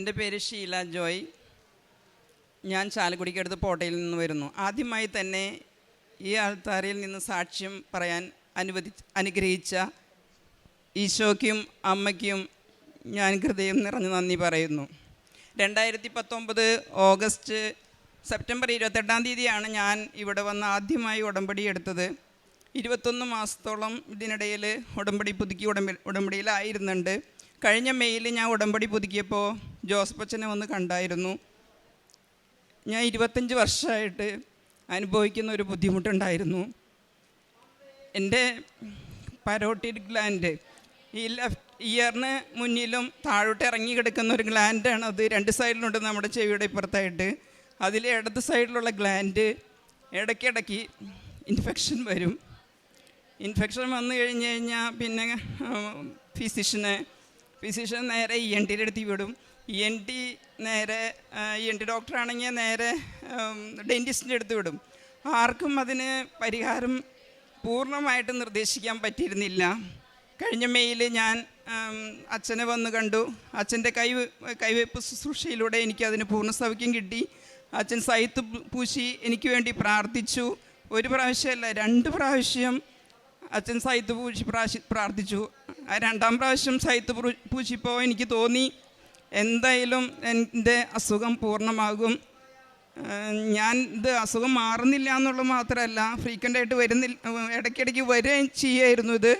എന്റെ പേര് ഷീല ജോയ്. ഞാൻ ചാലക്കുടിക്കടുത്ത് പോട്ടയിൽ നിന്ന് വരുന്നു. ആദ്യമായി തന്നെ ഈ ആൾത്താരയിൽ നിന്ന് സാക്ഷ്യം പറയാൻ അനുവദി അനുഗ്രഹിച്ച ഈശോയ്ക്കും അമ്മയ്ക്കും ഞാൻ ഹൃദയം നിറഞ്ഞ് നന്ദി പറയുന്നു. രണ്ടായിരത്തി പത്തൊമ്പത് ഓഗസ്റ്റ് സെപ്റ്റംബർ ഇരുപത്തെട്ടാം തീയതിയാണ് ഞാൻ ഇവിടെ വന്ന് ആദ്യമായി ഉടമ്പടി എടുത്തത്. ഇരുപത്തൊന്ന് മാസത്തോളം ഇതിനിടയിൽ ഉടമ്പടി പുതുക്കി ഉടമ്പ ഉടമ്പടിയിലായിരുന്നുണ്ട്. കഴിഞ്ഞ മെയ്യിൽ ഞാൻ ഉടമ്പടി പുതുക്കിയപ്പോൾ ജോസഫ് ഒന്ന് കണ്ടായിരുന്നു. ഞാൻ ഇരുപത്തഞ്ച് വർഷമായിട്ട് അനുഭവിക്കുന്ന ഒരു ബുദ്ധിമുട്ടുണ്ടായിരുന്നു. എന്റെ പരോട്ടിഡ് ഗ്ലാൻഡ് ഈ ലെഫ്റ്റ് ഇയറിന് മുന്നിലും താഴോട്ട് ഇറങ്ങി കിടക്കുന്ന ഒരു ഗ്ലാൻഡാണ് അത്. രണ്ട് സൈഡിലുണ്ട് നമ്മുടെ ചെവിയുടെ ഇപ്പുറത്തായിട്ട്. അതിൽ ഇടത് സൈഡിലുള്ള ഗ്ലാൻഡ് ഇടയ്ക്കിടയ്ക്ക് ഇൻഫെക്ഷൻ വരും. ഇൻഫെക്ഷൻ വന്നു കഴിഞ്ഞ് കഴിഞ്ഞാൽ പിന്നെ ഫിസിഷ്യനെ ഫിസിഷ്യൻ നേരെ ഇ എൻ ടിയുടെ അടുത്ത് വിടും. ഇ എൻ ടി നേരെ ഇ എൻ ടി ഡോക്ടറാണെങ്കിൽ നേരെ ഡെന്റിസ്റ്റിന്റെ അടുത്ത് വിടും. ആർക്കും അതിന് പരിഹാരം പൂർണമായിട്ട് നിർദ്ദേശിക്കാൻ പറ്റിയിരുന്നില്ല. കഴിഞ്ഞ മെയ്യിൽ ഞാൻ അച്ഛനെ വന്ന് കണ്ടു. അച്ഛന്റെ കൈ കൈവയ്പ്പ് ശുശ്രൂഷയിലൂടെ എനിക്ക് അതിന് പൂർണ സൗഖ്യം കിട്ടി. അച്ഛൻ സൈത്ത് പൂശി എനിക്ക് വേണ്ടി പ്രാർത്ഥിച്ചു. ഒരു പ്രാവശ്യമല്ല രണ്ട് പ്രാവശ്യം അച്ഛൻ സൈത്ത് പൂശി പ്രാർത്ഥിച്ചു. ആ രണ്ടാം പ്രാവശ്യം സൈത്ത് പൂശിപ്പോൾ എനിക്ക് തോന്നി എന്തായാലും എന്റെ അസുഖം പൂർണമാകും. ഞാൻ ഇത് അസുഖം മാറുന്നില്ല എന്നുള്ളത് മാത്രമല്ല ഫ്രീക്വന്റ് ആയിട്ട് വരുന്നില്ല ഇടയ്ക്കിടയ്ക്ക് വരികയും ചെയ്യായിരുന്നു ഇത്.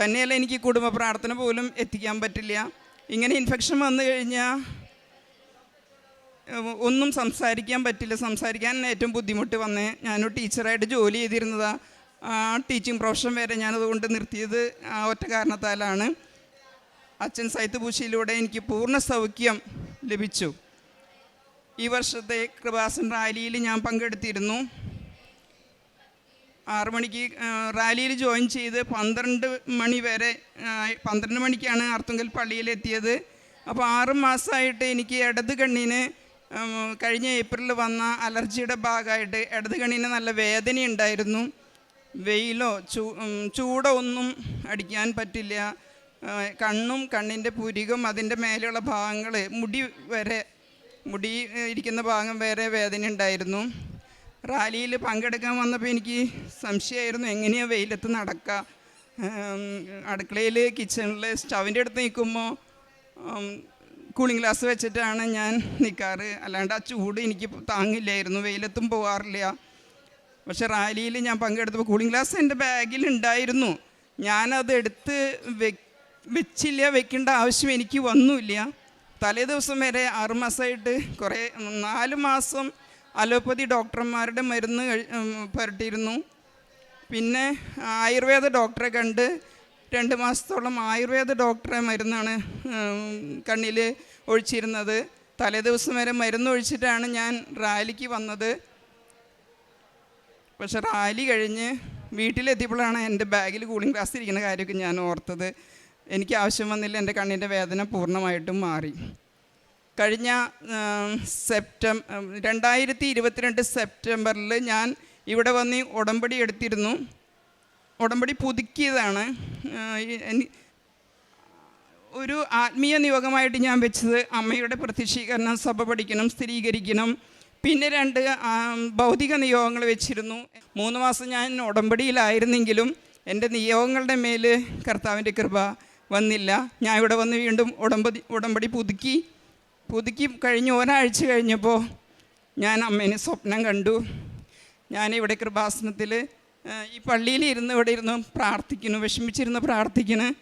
തന്നെയല്ല എനിക്ക് കുടുംബ പ്രാർത്ഥന പോലും എത്തിക്കാൻ പറ്റില്ല. ഇങ്ങനെ ഇൻഫെക്ഷൻ വന്നു കഴിഞ്ഞാൽ ഒന്നും സംസാരിക്കാൻ പറ്റില്ല. സംസാരിക്കാൻ ഏറ്റവും ബുദ്ധിമുട്ട് വന്നേ. ഞാനൊരു ടീച്ചറായിട്ട് ജോലി ചെയ്തിരുന്നതാണ് ആ ടീച്ചിങ് പ്രൊഫഷൻ വരെ ഞാനതുകൊണ്ട് നിർത്തിയത് ആ ഒറ്റ കാരണത്താലാണ്. അച്ഛൻ സൈത്ത് പൂശിയിലൂടെ എനിക്ക് പൂർണ സൗഖ്യം ലഭിച്ചു. ഈ വർഷത്തെ കൃപാസൻ റാലിയിൽ ഞാൻ പങ്കെടുത്തിരുന്നു. ആറു മണിക്ക് റാലിയിൽ ജോയിൻ ചെയ്ത് പന്ത്രണ്ട് മണി വരെ പന്ത്രണ്ട് മണിക്കാണ് ആർത്തുങ്കൽ പള്ളിയിലെത്തിയത് അപ്പോൾ ആറ് മാസമായിട്ട് എനിക്ക് ഇടത് കണ്ണിന് കഴിഞ്ഞ ഏപ്രിലിൽ വന്ന അലർജിയുടെ ഭാഗമായിട്ട് ഇടത് കണ്ണിന് നല്ല വേദന ഉണ്ടായിരുന്നു. വെയിലോ ചൂ ചൂടോ ഒന്നും അടിക്കാൻ പറ്റില്ല. കണ്ണും കണ്ണിന്റെ പുരികും അതിന്റെ മേലെയുള്ള ഭാഗങ്ങൾ മുടി വരെ മുടി ഇരിക്കുന്ന ഭാഗം വരെ വേദന ഉണ്ടായിരുന്നു. റാലിയിൽ പങ്കെടുക്കാൻ വന്നപ്പോൾ എനിക്ക് സംശയമായിരുന്നു എങ്ങനെയാണ് വെയിലത്ത് നടക്കുക അടുക്കളയിൽ കിച്ചണിൽ സ്റ്റവിന്റെ അടുത്ത് നിൽക്കുമ്പോൾ കൂളിംഗ് ഗ്ലാസ് വെച്ചിട്ടാണ് ഞാൻ നിൽക്കാറ് അല്ലാണ്ട് ആ ചൂട് എനിക്ക് താങ്ങില്ലായിരുന്നു വെയിലത്തും പോകാറില്ല പക്ഷേ റാലിയിൽ ഞാൻ പങ്കെടുത്തപ്പോൾ കൂളിംഗ് ഗ്ലാസ് എന്റെ ബാഗിൽ ഉണ്ടായിരുന്നു. ഞാനത് എടുത്ത് വെച്ചില്ല വെക്കേണ്ട ആവശ്യം എനിക്ക് വന്നുമില്ല തലേ ദിവസം വരെ ആറുമാസമായിട്ട് കുറേ നാല് മാസം അലോപ്പതി ഡോക്ടർമാരുടെ മരുന്ന് പുരട്ടിയിരുന്നു. പിന്നെ ആയുർവേദ ഡോക്ടറെ കണ്ട് രണ്ട് മാസത്തോളം ആയുർവേദ ഡോക്ടറെ മരുന്നാണ് കണ്ണിൽ ഒഴിച്ചിരുന്നത്. തലേ ദിവസം വരെ മരുന്ന് ഒഴിച്ചിട്ടാണ് ഞാൻ റാലിക്ക് വന്നത്. പക്ഷെ റാലി കഴിഞ്ഞ് വീട്ടിലെത്തിയപ്പോഴാണ് എന്റെ ബാഗിൽ കൂളിംഗ് ഗ്ലാസ് ഇരിക്കുന്ന കാര്യമൊക്കെ ഞാൻ ഓർത്തത്. എനിക്ക് ആവശ്യം വന്നില്ല എന്റെ കണ്ണിന്റെ വേദന പൂർണമായിട്ടും മാറി. കഴിഞ്ഞ സെപ്റ്റം രണ്ടായിരത്തി ഇരുപത്തിരണ്ട് സെപ്റ്റംബറിൽ ഞാൻ ഇവിടെ വന്ന് ഉടമ്പടി എടുത്തിരുന്നു. ഉടമ്പടി പുതുക്കിയതാണ്. ഒരു ആത്മീയ നിയോഗമായിട്ട് ഞാൻ വെച്ചത് അമ്മയുടെ പ്രത്യക്ഷീകരണം സഭ പഠിക്കണം സ്ഥിരീകരിക്കണം. പിന്നെ രണ്ട് ഭൗതിക നിയോഗങ്ങൾ വെച്ചിരുന്നു. മൂന്ന് മാസം ഞാൻ ഉടമ്പടിയിലായിരുന്നെങ്കിലും എന്റെ നിയോഗങ്ങളുടെ മേൽ കർത്താവിന്റെ കൃപ വന്നില്ല. ഞാൻ ഇവിടെ വന്ന് വീണ്ടും ഉടമ്പടി ഉടമ്പടി പുതുക്കി പുതുക്കി കഴിഞ്ഞ് ഒരാഴ്ച കഴിഞ്ഞപ്പോൾ ഞാൻ അമ്മേനെ സ്വപ്നം കണ്ടു. ഞാൻ ഇവിടെ കൃപാസനത്തിൽ ഈ പള്ളിയിൽ ഇരുന്ന് ഇവിടെ ഇരുന്ന് പ്രാർത്ഥിക്കുന്നു വിഷമിച്ചിരുന്ന് പ്രാർത്ഥിക്കുന്നു.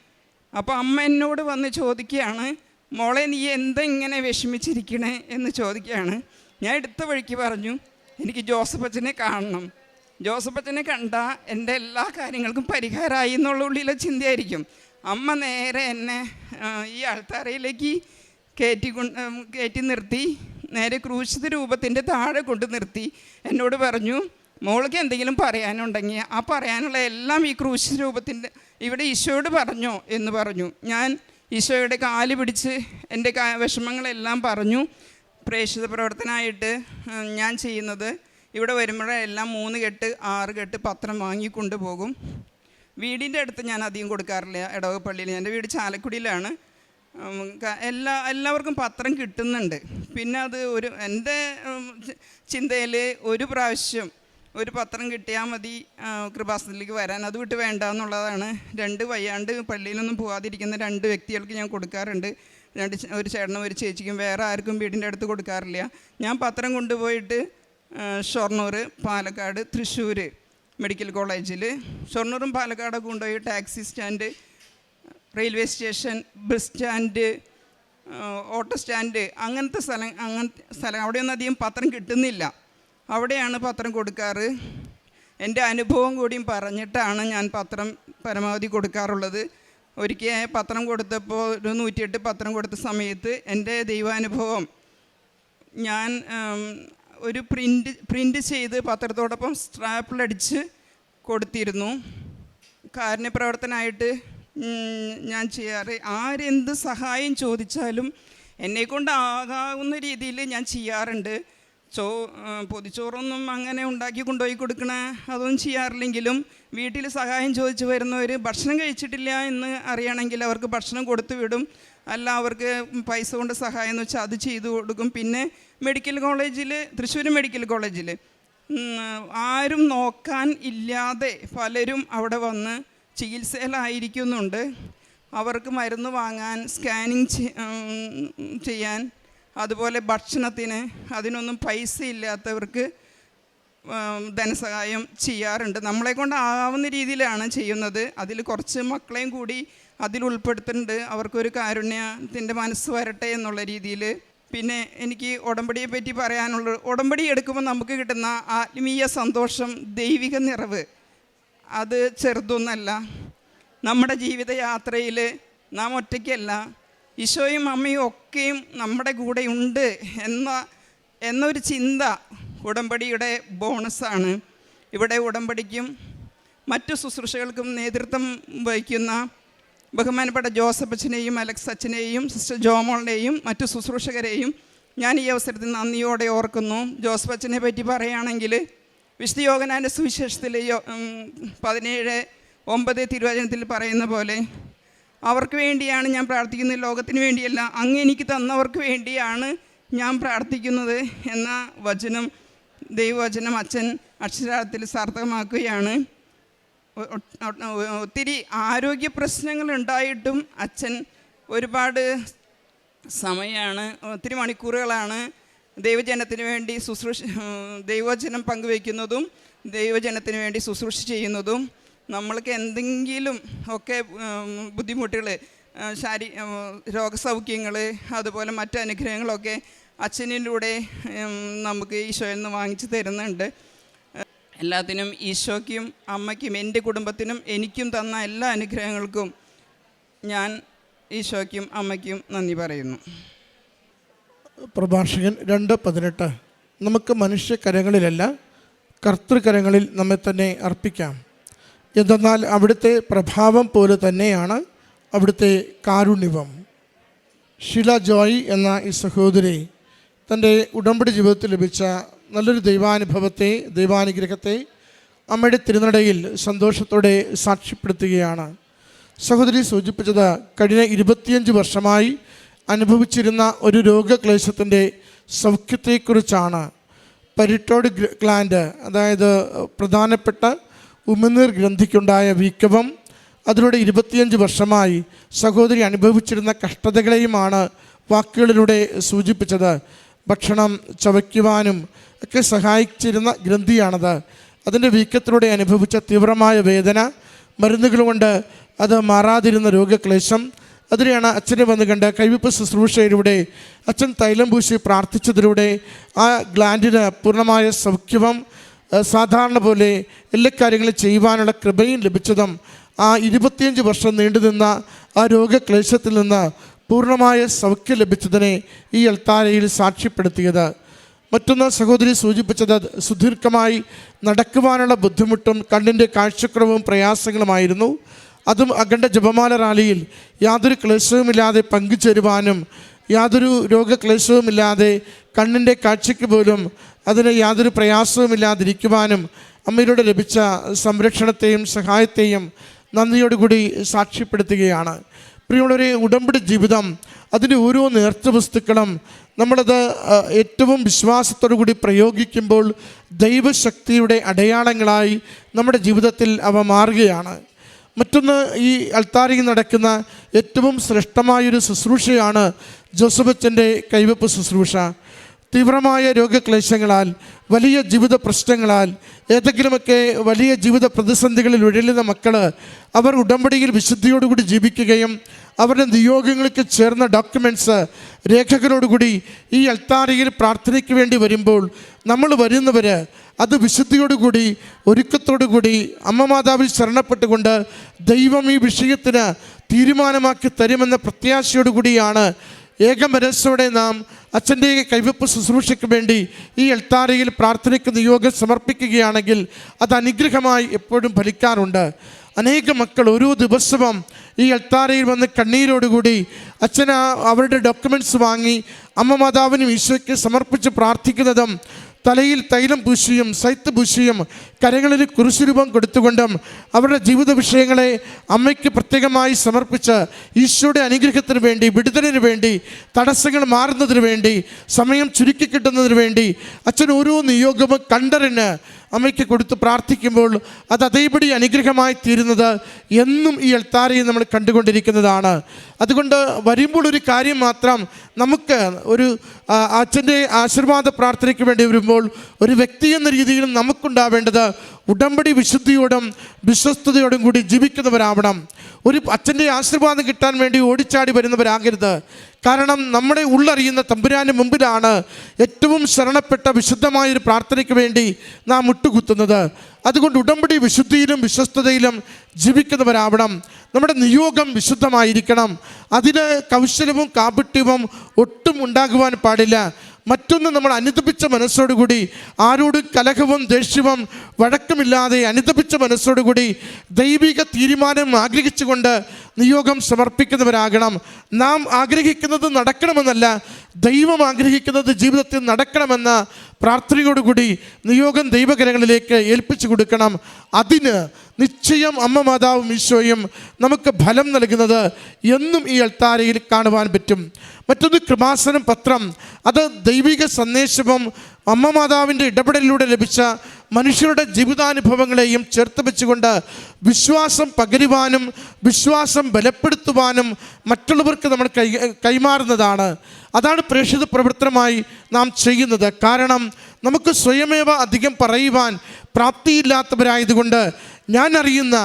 അപ്പോൾ അമ്മ എന്നോട് വന്ന് ചോദിക്കുകയാണ് മോളെ നീ എന്തെങ്ങനെ വിഷമിച്ചിരിക്കണേ? എന്ന് ചോദിക്കുകയാണ്. ഞാൻ എടുത്ത വഴിക്ക് പറഞ്ഞു എനിക്ക് ജോസഫ് അച്ഛനെ കാണണം. ജോസഫ് അച്ഛനെ കണ്ട എന്റെ എല്ലാ കാര്യങ്ങൾക്കും പരിഹാരമായി എന്നുള്ള ഉള്ളിലെ ചിന്തയായിരിക്കും. അമ്മ നേരെ എന്നെ ഈ ആൾത്താരയിലേക്ക് കയറ്റി കൊണ്ട് കയറ്റി നിർത്തി. നേരെ ക്രൂശിത രൂപത്തിന്റെ താഴെ കൊണ്ട് നിർത്തി. എന്നോട് പറഞ്ഞു മോൾക്ക് എന്തെങ്കിലും പറയാനുണ്ടെങ്കിൽ ആ പറയാനുള്ള എല്ലാം ഈ ക്രൂശിത രൂപത്തിന്റെ ഇവിടെ ഈശോയോട് പറഞ്ഞോ? എന്ന് പറഞ്ഞു. ഞാൻ ഈശോയുടെ കാൽ പിടിച്ച് എന്റെ വിഷമങ്ങളെല്ലാം പറഞ്ഞു. പ്രേക്ഷിത പ്രവർത്തനമായിട്ട് ഞാൻ ചെയ്യുന്നത് ഇവിടെ വരുമ്പോഴെല്ലാം മൂന്ന് കെട്ട് ആറ് കെട്ട് പത്രം വാങ്ങിക്കൊണ്ട് പോകും വീടിന്റെ അടുത്ത് ഞാൻ അധികം കൊടുക്കാറില്ല ഇടവക പള്ളിയിൽ എന്റെ വീട് ചാലക്കുടിയിലാണ്. എല്ലാ എല്ലാവർക്കും പത്രം കിട്ടുന്നുണ്ട്. പിന്നെ അത് ഒരു എന്റെ ചിന്തയിൽ ഒരു പ്രാവശ്യം ഒരു പത്രം കിട്ടിയാൽ മതി കൃപാസനത്തിലേക്ക് വരാൻ. അത് വിട്ട് വേണ്ട എന്നുള്ളതാണ്. രണ്ട് വയ്യാണ്ട് പള്ളിയിലൊന്നും പോകാതിരിക്കുന്ന രണ്ട് വ്യക്തികൾക്ക് ഞാൻ കൊടുക്കാറുണ്ട്. രണ്ട് ഒരു ചേട്ടനും ഒരു ചേച്ചിക്കും വേറെ ആർക്കും വീടിന്റെ അടുത്ത് കൊടുക്കാറില്ല. ഞാൻ പത്രം കൊണ്ടുപോയിട്ട് ഷൊർണൂർ പാലക്കാട് തൃശ്ശൂർ മെഡിക്കൽ കോളേജിൽ ഷൊർണൂറും പാലക്കാടൊക്കെ കൊണ്ടുപോയി taxi stand railway station bus stand auto stand അങ്ങനത്തെ സ്ഥലം അങ്ങനത്തെ സ്ഥലം അവിടെയൊന്നും അധികം പത്രം കിട്ടുന്നില്ല. അവിടെയാണ് പത്രം കൊടുക്കാറ്. എന്റെ അനുഭവം കൂടിയും പറഞ്ഞിട്ടാണ് ഞാൻ പത്രം പരമാവധി കൊടുക്കാറുള്ളത്. ഒരിക്കൽ പത്രം കൊടുത്തപ്പോൾ ഒരു നൂറ്റിയെട്ട് പത്രം കൊടുത്ത സമയത്ത് എന്റെ ദൈവാനുഭവം ഞാൻ ഒരു പ്രിന്റ് പ്രിന്റ് ചെയ്ത് പത്രത്തോടൊപ്പം സ്ട്രാപ്പിലടിച്ച് കൊടുത്തിരുന്നു. കാരുണ്യപ്രവർത്തനമായിട്ട് ഞാൻ ചെയ്യാറ്. ആരെന്ത് സഹായം ചോദിച്ചാലും എന്നെക്കൊണ്ട് ആകാവുന്ന രീതിയിൽ ഞാൻ ചെയ്യാറുണ്ട്. ചോ പൊതിച്ചോറൊന്നും അങ്ങനെ ഉണ്ടാക്കി കൊണ്ടുപോയി കൊടുക്കണ അതൊന്നും ചെയ്യാറില്ലെങ്കിലും വീട്ടിൽ സഹായം ചോദിച്ചു വരുന്നവർ ഭക്ഷണം കഴിച്ചിട്ടില്ല എന്ന് അറിയണമെങ്കിൽ അവർക്ക് ഭക്ഷണം കൊടുത്തു വിടും. അല്ല അവർക്ക് പൈസ കൊണ്ട് സഹായം എന്ന് വെച്ചാൽ അത് ചെയ്തു കൊടുക്കും. പിന്നെ മെഡിക്കൽ കോളേജിൽ തൃശ്ശൂർ മെഡിക്കൽ കോളേജിൽ ആരും നോക്കാൻ ഇല്ലാതെ പലരും അവിടെ വന്ന് ചികിത്സയിലായിരിക്കുന്നുണ്ട്. അവർക്ക് മരുന്ന് വാങ്ങാൻ സ്കാനിങ് ചെയ്യാൻ അതുപോലെ ഭക്ഷണത്തിന് അതിനൊന്നും പൈസ ഇല്ലാത്തവർക്ക് ധനസഹായം ചെയ്യാറുണ്ട്. നമ്മളെ കൊണ്ട് ആവുന്ന രീതിയിലാണ് ചെയ്യുന്നത്. അതിൽ കുറച്ച് മക്കളെയും കൂടി അതിൽ ഉൾപ്പെടുത്തുന്നുണ്ട് അവർക്കൊരു കാരുണ്യത്തിന്റെ മനസ്സ് വരട്ടെ എന്നുള്ള രീതിയിൽ പിന്നെ എനിക്ക് ഉടമ്പടിയെ പറ്റി പറയാനുള്ളത് ഉടമ്പടി എടുക്കുമ്പോൾ നമുക്ക് കിട്ടുന്ന ആത്മീയ സന്തോഷം ദൈവിക നിറവ് അത് ചെറുതൊന്നല്ല. നമ്മുടെ ജീവിതയാത്രയിൽ നാം ഒറ്റയ്ക്കല്ല. ഈശോയും അമ്മയും ഒക്കെയും നമ്മുടെ കൂടെ ഉണ്ട് എന്ന എന്നൊരു ചിന്ത ഉടമ്പടിയുടെ ബോണസാണ്. ഇവിടെ ഉടമ്പടിക്കും മറ്റു ശുശ്രൂഷകൾക്കും നേതൃത്വം വഹിക്കുന്ന ബഹുമാനപ്പെട്ട ജോസഫ് അച്ഛനെയും അലക്സ് അച്ഛനെയും സിസ്റ്റർ ജോമോളിനെയും മറ്റു ശുശ്രൂഷകരെയും ഞാൻ ഈ അവസരത്തിൽ നന്ദിയോടെ ഓർക്കുന്നു. ജോസഫ് അച്ഛനെ പറ്റി പറയുകയാണെങ്കിൽ വിശുദ്ധ യോഗനാന്റെ സുവിശേഷത്തിൽ പതിനേഴ് ഒമ്പത് തിരുവചനത്തിൽ പറയുന്ന പോലെ അവർക്ക് വേണ്ടിയാണ് ഞാൻ പ്രാർത്ഥിക്കുന്നത്. ലോകത്തിന് വേണ്ടിയല്ല. അങ്ങ് എനിക്ക് തന്നവർക്ക് വേണ്ടിയാണ് ഞാൻ പ്രാർത്ഥിക്കുന്നത് എന്ന വചനം ദൈവവചനം അച്ഛൻ അക്ഷരാർത്ഥത്തിൽ സാർത്ഥകമാക്കുകയാണ്. ഒത്തിരി ആരോഗ്യ പ്രശ്നങ്ങൾ ഉണ്ടായിട്ടും അച്ഛൻ ഒരുപാട് സമയമാണ് ഒത്തിരി മണിക്കൂറുകളാണ് ദൈവജനത്തിന് വേണ്ടി ശുശ്രൂഷ ദൈവജനം പങ്കുവയ്ക്കുന്നതും ദൈവജനത്തിന് വേണ്ടി ശുശ്രൂഷ ചെയ്യുന്നതും നമ്മൾക്ക് എന്തെങ്കിലും ഒക്കെ ബുദ്ധിമുട്ടുകൾ ശാരീ രോഗസൗഖ്യങ്ങൾ അതുപോലെ മറ്റു അനുഗ്രഹങ്ങളൊക്കെ അച്ഛനിലൂടെ നമുക്ക് ഈശോയിൽ നിന്ന് വാങ്ങിച്ചു തരുന്നുണ്ട്. എല്ലാത്തിനും ഈശോയ്ക്കും അമ്മയ്ക്കും എന്റെ കുടുംബത്തിനും എനിക്കും തന്ന എല്ലാ അനുഗ്രഹങ്ങൾക്കും ഞാൻ ഈശോയ്ക്കും അമ്മയ്ക്കും നന്ദി പറയുന്നു. പ്രഭാഷകൻ രണ്ട് പതിനെട്ട്. നമുക്ക് മനുഷ്യകരങ്ങളിലല്ല കർത്തൃകരങ്ങളിൽ നമ്മെ തന്നെ അർപ്പിക്കാം. എന്തെന്നാൽ അവിടുത്തെ പ്രഭാവം പോലെ തന്നെയാണ് അവിടുത്തെ കാരുണ്യവും. ഷീല ജോയി എന്ന ഈ സഹോദരി തന്റെ ഉടമ്പടി ജീവിതത്തിൽ ലഭിച്ച നല്ലൊരു ദൈവാനുഭവത്തെ ദൈവാനുഗ്രഹത്തെ അമ്മയുടെ തിരുനടയിൽ സന്തോഷത്തോടെ സാക്ഷ്യപ്പെടുത്തുകയാണ്. സഹോദരി സൂചിപ്പിച്ചത് കഴിഞ്ഞ ഇരുപത്തിയഞ്ച് വർഷമായി അനുഭവിച്ചിരുന്ന ഒരു രോഗക്ലേശത്തിന്റെ സൗഖ്യത്തെക്കുറിച്ചാണ്. പരിട്ടോഡ് ഗ്ലാൻഡ് അതായത് പ്രധാനപ്പെട്ട ഉമിനീർ ഗ്രന്ഥിക്കുണ്ടായ വീക്കവും അതിലൂടെ ഇരുപത്തിയഞ്ച് വർഷമായി സഹോദരി അനുഭവിച്ചിരുന്ന കഷ്ടതകളെയുമാണ് വാക്കുകളിലൂടെ സൂചിപ്പിച്ചത്. ഭക്ഷണം ചവയ്ക്കുവാനും ഒക്കെ സഹായിച്ചിരുന്ന ഗ്രന്ഥിയാണത്. അതിന്റെ വീക്കത്തിലൂടെ അനുഭവിച്ച തീവ്രമായ വേദന മരുന്നുകൾ കൊണ്ട് അത് മാറാതിരുന്ന രോഗക്ലേശം അതിനെയാണ് അച്ഛനെ വന്ന് കണ്ട് കൈവിപ്പ് ശുശ്രൂഷയിലൂടെ അച്ഛൻ തൈലം പൂശി പ്രാർത്ഥിച്ചതിലൂടെ ആ ഗ്ലാൻഡിന് പൂർണമായ സൗഖ്യവും സാധാരണ പോലെ എല്ലാ കാര്യങ്ങളും ചെയ്യുവാനുള്ള കൃപയും ലഭിച്ചതും ആ ഇരുപത്തിയഞ്ച് വർഷം നീണ്ടുനിന്ന ആ രോഗക്ലേശത്തിൽ നിന്ന് പൂർണമായ സൗഖ്യം ലഭിച്ചതിനെ ഈ അൽത്താരയിൽ സാക്ഷ്യപ്പെടുത്തിയത്. മറ്റൊന്ന് സഹോദരി സൂചിപ്പിച്ചത് സുദീർഘമായി നടക്കുവാനുള്ള ബുദ്ധിമുട്ടും കണ്ണിന്റെ കാഴ്ചക്കുറവും പ്രയാസങ്ങളുമായിരുന്നു. അതും അഖണ്ഡ ജപമാല റാലിയിൽ യാതൊരു ക്ലേശവുമില്ലാതെ പങ്കുചേരുവാനും യാതൊരു രോഗക്ലേശവുമില്ലാതെ കണ്ണിന്റെ കാഴ്ചയ്ക്ക് പോലും അതിന് യാതൊരു പ്രയാസവുമില്ലാതിരിക്കുവാനും അമ്മയിലൂടെ ലഭിച്ച സംരക്ഷണത്തെയും സഹായത്തെയും നന്ദിയോടുകൂടി സാക്ഷ്യപ്പെടുത്തുകയാണ്. പ്രിയമുള്ളവരെ ഉടമ്പടി ജീവിതം അതിന്റെ ഓരോ നേർച്ച വസ്തുക്കളും നമ്മളത് ഏറ്റവും വിശ്വാസത്തോടു കൂടി പ്രയോഗിക്കുമ്പോൾ ദൈവശക്തിയുടെ അടയാളങ്ങളായി നമ്മുടെ ജീവിതത്തിൽ അവ മാറുകയാണ്. മറ്റൊന്ന് ഈ അൾത്താരിയിൽ നടക്കുന്ന ഏറ്റവും ശ്രേഷ്ഠമായൊരു ശുശ്രൂഷയാണ് ജോസഫച്ചന്റെ കൈവപ്പ് ശുശ്രൂഷ. തീവ്രമായ രോഗക്ലേശങ്ങളാൽ വലിയ ജീവിത പ്രശ്നങ്ങളാൽ ഏതെങ്കിലുമൊക്കെ വലിയ ജീവിത പ്രതിസന്ധികളിൽ ഉഴലുന്ന മക്കൾ അവർ ഉടമ്പടിയിൽ വിശുദ്ധിയോടുകൂടി ജീവിക്കുകയും അവരുടെ നിയോഗങ്ങൾക്ക് ചേർന്ന ഡോക്യുമെന്റ്സ് രേഖകളോടുകൂടി ഈ അൽത്താരയിൽ പ്രാർത്ഥനയ്ക്ക് വേണ്ടി വരുമ്പോൾ നമ്മൾ വരുന്നവർ അത് വിശുദ്ധിയോടുകൂടി ഒരുക്കത്തോടുകൂടി അമ്മ മാതാവിൽ ശരണപ്പെട്ടുകൊണ്ട് ദൈവം ഈ വിഷയത്തിന് തീരുമാനമാക്കി തരുമെന്ന പ്രത്യാശയോടുകൂടിയാണ് ഏകമനസ്സോടെ നാം അച്ഛന്റെ കൈവപ്പ് ശുശ്രൂഷയ്ക്ക് വേണ്ടി ഈ എൽത്താരയിൽ പ്രാർത്ഥനയ്ക്ക് നിയോഗം സമർപ്പിക്കുകയാണെങ്കിൽ അത് അനുഗ്രഹമായി എപ്പോഴും ഫലിക്കാറുണ്ട്. അനേക മക്കൾ ഓരോ ദിവസവും ഈ എൽത്താരയിൽ വന്ന് കണ്ണീരോടുകൂടി അച്ഛൻ അവരുടെ ഡോക്യുമെന്റ്സ് വാങ്ങി അമ്മ മാതാവിനും ഈശോയ്ക്ക് സമർപ്പിച്ച് പ്രാർത്ഥിക്കുന്നതും തലയിൽ തൈലം പൂശിയും സൈത്ത് പൂശിയും കരങ്ങളിൽ കുരിശുരൂപം കൊടുത്തുകൊണ്ടും അവരുടെ ജീവിത വിഷയങ്ങളെ അമ്മയ്ക്ക് പ്രത്യേകമായി സമർപ്പിച്ച് ഈശോയുടെ അനുഗ്രഹത്തിന് വേണ്ടി വിടുതലിന് വേണ്ടി തടസ്സങ്ങൾ മാറുന്നതിന് വേണ്ടി സമയം ചുരുക്കി കിട്ടുന്നതിന് വേണ്ടി അച്ഛൻ ഓരോ നിയോഗവും കണ്ടറിന് അമ്മയ്ക്ക് കൊടുത്ത് പ്രാർത്ഥിക്കുമ്പോൾ അത് അതേപടി അനുഗ്രഹമായി തീരുന്നത് എന്നും ഈ എൽത്താരയിൽ നമ്മൾ കണ്ടുകൊണ്ടിരിക്കുന്നതാണ്. അതുകൊണ്ട് വരുമ്പോൾ ഒരു കാര്യം മാത്രം നമുക്ക് ഒരു അച്ഛന്റെ ആശീർവാദ പ്രാർത്ഥനയ്ക്ക് വേണ്ടി വരുമ്പോൾ ഒരു വ്യക്തി എന്ന രീതിയിൽ നമുക്കുണ്ടാവേണ്ടത് ഉടമ്പടി വിശുദ്ധിയോടും വിശ്വസ്തയോടും കൂടി ജീവിക്കുന്നവരാവണം. ഒരു അച്ഛന്റെ ആശീർവാദം കിട്ടാൻ വേണ്ടി ഓടിച്ചാടി വരുന്നവരാകരുത്. കാരണം നമ്മുടെ ഉള്ളറിയുന്ന തമ്പുരാന്റെ മുമ്പിലാണ് ഏറ്റവും ശരണപ്പെട്ട വിശുദ്ധമായൊരു പ്രാർത്ഥനയ്ക്ക് വേണ്ടി നാം മുട്ടുകുത്തുന്നത്. അതുകൊണ്ട് ഉടമ്പടി വിശുദ്ധിയിലും വിശ്വസ്തതയിലും ജീവിക്കുന്നവരാവണം. നമ്മുടെ നിയോഗം വിശുദ്ധമായിരിക്കണം. അതിന് കൗശലവും കാപട്യവും ഒട്ടും ഉണ്ടാകുവാൻ പാടില്ല. മറ്റൊന്ന് നമ്മൾ അനുദപിച്ച മനസ്സോടുകൂടി ആരോട് കലഹവും ദേഷ്യവും വഴക്കമില്ലാതെ അനുദപിച്ച മനസ്സോടുകൂടി ദൈവിക തീരുമാനം ആഗ്രഹിച്ചുകൊണ്ട് നിയോഗം സമർപ്പിക്കുന്നവരാകണം. നാം ആഗ്രഹിക്കുന്നത് നടക്കണമെന്നല്ല ദൈവം ആഗ്രഹിക്കുന്നത് ജീവിതത്തിൽ നടക്കണമെന്ന പ്രാർത്ഥനയോടുകൂടി നിയോഗം ദൈവകരങ്ങളിലേക്ക് ഏൽപ്പിച്ചു കൊടുക്കണം. അതിന് നിശ്ചയം അമ്മ മാതാവും ഈശോയും നമുക്ക് ഫലം നൽകുന്നത് എന്നും ഈ അൾത്താരയിൽ കാണുവാൻ പറ്റും. മറ്റൊന്ന് കൃപാസനം പത്രം. അത് ദൈവിക സന്ദേശവും അമ്മ മാതാവിന്റെ ഇടപെടലിലൂടെ ലഭിച്ച മനുഷ്യരുടെ ജീവിതാനുഭവങ്ങളെയും ചേർത്ത് വെച്ചുകൊണ്ട് വിശ്വാസം പകരുവാനും വിശ്വാസം ബലപ്പെടുത്തുവാനും മറ്റുള്ളവർക്ക് നമ്മൾ കൈ കൈമാറുന്നതാണ്. അതാണ് പ്രേക്ഷിത പ്രവർത്തനമായി നാം ചെയ്യുന്നത്. കാരണം നമുക്ക് സ്വയമേവ അധികം പറയുവാൻ പ്രാപ്തിയില്ലാത്തവരായതുകൊണ്ട് ഞാൻ അറിയുന്ന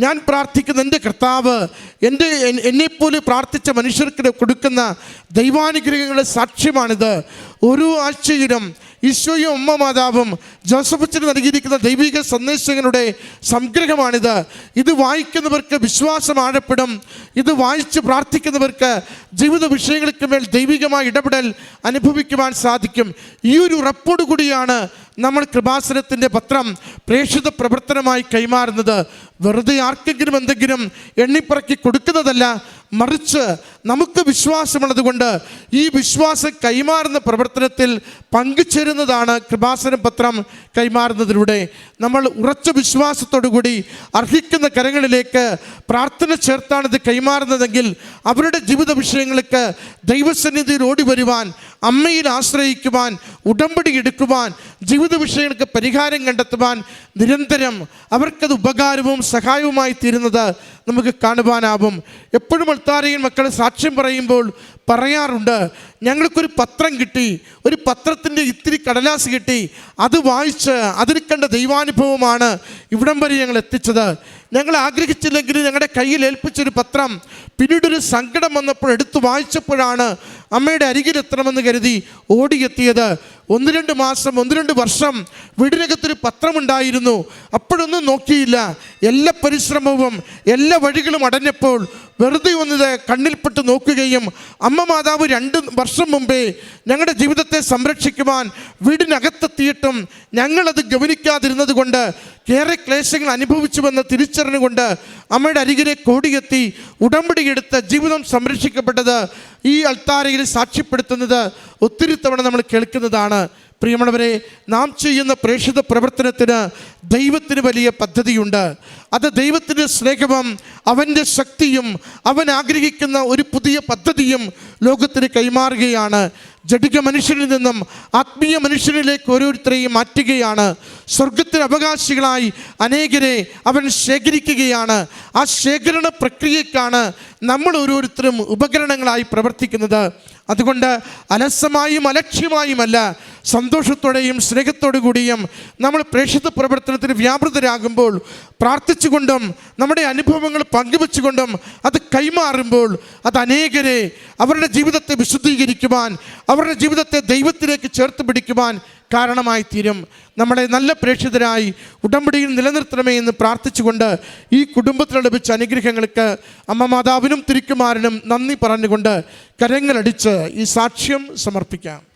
ഞാൻ പ്രാർത്ഥിക്കുന്ന എന്റെ കർത്താവ് എന്റെ എൻ- എന്നെപ്പോലെ പ്രാർത്ഥിച്ച മനുഷ്യർക്ക് കൊടുക്കുന്ന ദൈവാനുഗ്രഹങ്ങളുടെ സാക്ഷ്യമാണിത്. ഓരോ ആഴ്ചയിലും ഈശോയും ഉമ്മ മാതാവും ജോസഫച്ചന് നൽകിയിരിക്കുന്ന ദൈവിക സന്ദേശങ്ങളുടെ സംഗ്രഹമാണിത്. ഇത് വായിക്കുന്നവർക്ക് വിശ്വാസം ആഴപ്പെടും. ഇത് വായിച്ച് പ്രാർത്ഥിക്കുന്നവർക്ക് ജീവിത വിഷയങ്ങൾക്ക് മേൽ ദൈവികമായ ഇടപെടൽ അനുഭവിക്കുവാൻ സാധിക്കും. ഈ ഒരു ഉറപ്പോടു കൂടിയാണ് നമ്മൾ കൃപാസനത്തിന്റെ പത്രം പ്രേക്ഷിത പ്രവർത്തനമായി കൈമാറുന്നത് വെറുതെ ആർക്കെങ്കിലും എന്തെങ്കിലും എണ്ണിപ്പറക്കി കൊടുക്കുന്നതല്ല മറിച്ച് നമുക്ക് വിശ്വാസമുള്ളതുകൊണ്ട് ഈ വിശ്വാസം കൈമാറുന്ന പ്രവർത്തനത്തിൽ പങ്കുചേരുന്നതാണ് കൃപാസന പത്രം കൈമാറുന്നതിലൂടെ. നമ്മൾ ഉറച്ച വിശ്വാസത്തോടു കൂടി അർഹിക്കുന്ന കരങ്ങളിലേക്ക് പ്രാർത്ഥന ചേർത്താണ് ഇത് കൈമാറുന്നതെങ്കിൽ അവരുടെ ജീവിത വിഷയങ്ങൾക്ക് ദൈവസന്നിധിയിൽ ഓടി വരുവാൻ അമ്മയിൽ ആശ്രയിക്കുവാൻ ഉടമ്പടി എടുക്കുവാൻ ജീവിത വിഷയങ്ങൾക്ക് പരിഹാരം കണ്ടെത്തുവാൻ നിരന്തരം അവർക്കത് ഉപകാരവും സഹായവുമായി തീരുന്നത് നമുക്ക് കാണുവാനാവും. എപ്പോഴും അൾത്താരയിൽ മക്കൾ സാക്ഷ്യം പറയുമ്പോൾ പറയാറുണ്ട് ഞങ്ങൾക്കൊരു പത്രം കിട്ടി ഒരു പത്രത്തിന്റെ ഇത്തിരി കടലാസ് കിട്ടി അത് വായിച്ച് അതിൽ കണ്ട ദൈവാനുഭവമാണ് ഇവിടം വരെ ഞങ്ങൾ എത്തിച്ചത്. ഞങ്ങൾ ആഗ്രഹിച്ചില്ലെങ്കിൽ ഞങ്ങളുടെ കയ്യിൽ ഏൽപ്പിച്ചൊരു പത്രം പിന്നീടൊരു സങ്കടം വന്നപ്പോൾ എടുത്തു വായിച്ചപ്പോഴാണ് അമ്മയുടെ അരികിലെത്തണമെന്ന് കരുതി ഓടിയെത്തിയത് ഒന്ന് രണ്ട് മാസം ഒന്ന് രണ്ട് വർഷം വീടിനകത്തൊരു പത്രമുണ്ടായിരുന്നു. അപ്പോഴൊന്നും നോക്കിയില്ല. എല്ലാ പരിശ്രമവും എല്ലാ വഴികളും അടഞ്ഞപ്പോൾ വെറുതെ ഒന്നത് കണ്ണിൽപ്പെട്ട് നോക്കുകയും അമ്മ മാതാവ് രണ്ട് വർഷം മുമ്പേ ഞങ്ങളുടെ ജീവിതത്തെ സംരക്ഷിക്കുവാൻ വീടിനകത്തെത്തിയിട്ടും ഞങ്ങളത് ഗവനിക്കാതിരുന്നത് കൊണ്ട് ഏറെ ക്ലേശങ്ങൾ അനുഭവിച്ചുവെന്ന് തിരിച്ചറിഞ്ഞുകൊണ്ട് അമ്മയുടെ അരികിലെ കോടിയെത്തി ഉടമ്പടിയെടുത്ത് ജീവിതം സംരക്ഷിക്കപ്പെട്ടത് ഈ അൾത്താരയിൽ സാക്ഷ്യപ്പെടുത്തുന്നത് ഒത്തിരി തവണ നമ്മൾ കേൾക്കുന്നതാണ് പ്രിയമുള്ളവരെ നാം ചെയ്യുന്ന പ്രേക്ഷിത പ്രവർത്തനത്തിന് ദൈവത്തിന് വലിയ പദ്ധതിയുണ്ട്. അത് ദൈവത്തിന്റെ സ്നേഹവും അവന്റെ ശക്തിയും അവൻ ആഗ്രഹിക്കുന്ന ഒരു പുതിയ പദ്ധതിയും ലോകത്തിന് കൈമാറുകയാണ്. ജഡിക മനുഷ്യനിൽ നിന്നും ആത്മീയ മനുഷ്യനിലേക്ക് ഓരോരുത്തരെയും മാറ്റുകയാണ്. സ്വർഗത്തിന് അവകാശികളായി അനേകരെ അവൻ ശേഖരിക്കുകയാണ്. ആ ശേഖരണ പ്രക്രിയക്കാണ് നമ്മൾ ഓരോരുത്തരും ഉപകരണങ്ങളായി പ്രവർത്തിക്കുന്നത്. അതുകൊണ്ട് അലസമായും അലക്ഷ്യമായുമല്ല സന്തോഷത്തോടെയും സ്നേഹത്തോടു കൂടിയും നമ്മൾ പ്രേക്ഷിത പ്രവർത്തനത്തിന് വ്യാപൃതരാകുമ്പോൾ പ്രാർത്ഥിച്ചുകൊണ്ടും നമ്മുടെ അനുഭവങ്ങൾ പങ്കുവെച്ചുകൊണ്ടും അത് കൈമാറുമ്പോൾ അത് അനേകരെ അവരുടെ ജീവിതത്തെ വിശുദ്ധീകരിക്കുവാൻ അവരുടെ ജീവിതത്തെ ദൈവത്തിലേക്ക് ചേർത്ത് പിടിക്കുവാൻ കാരണമായി തീരും നമ്മളെ നല്ല പ്രേക്ഷിതരായി ഉടമ്പടിയിൽ നിലനിർത്തണമേ എന്ന് പ്രാർത്ഥിച്ചുകൊണ്ട് ഈ കുടുംബത്തിൽ ലഭിച്ച അനുഗ്രഹങ്ങൾക്ക് അമ്മ മാതാവിനും തിരിക്കുമാരനും നന്ദി പറഞ്ഞുകൊണ്ട് കരങ്ങളടിച്ച് ഈ സാക്ഷ്യം സമർപ്പിക്കാം.